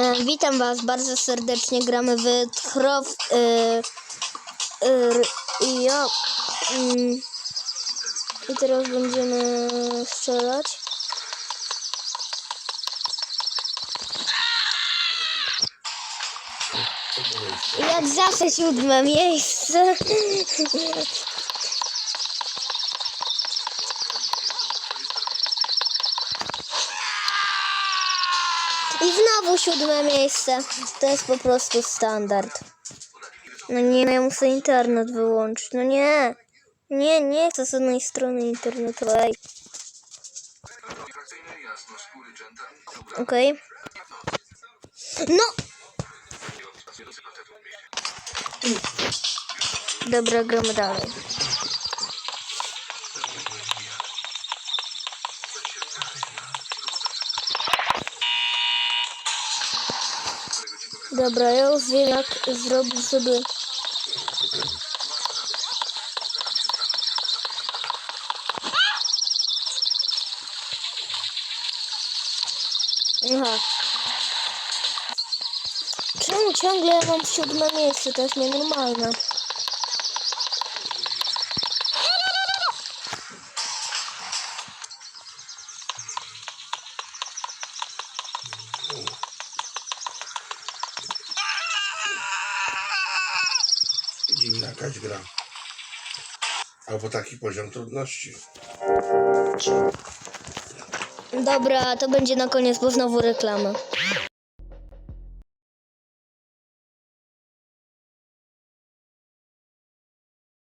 E, witam Was bardzo serdecznie. Gramy w Trow. E. Mm, I teraz będziemy strzelać. Jak zawsze siódme miejsce. I znowu siódme miejsce. To jest po prostu standard. No nie, no ja muszę internet wyłączyć. No nie. Nie, nie chcę żadnej strony internetowej. Okej. No! Dobra, gramy dalej. Dobra, ja już wiem jak zrobić, żeby... Aha. Czemu ciągle ja mam siódme miejsce? To jest nienormalne. Dziwna jakaś gra. Albo taki poziom trudności. Dobra, to będzie na koniec, bo znowu reklamy.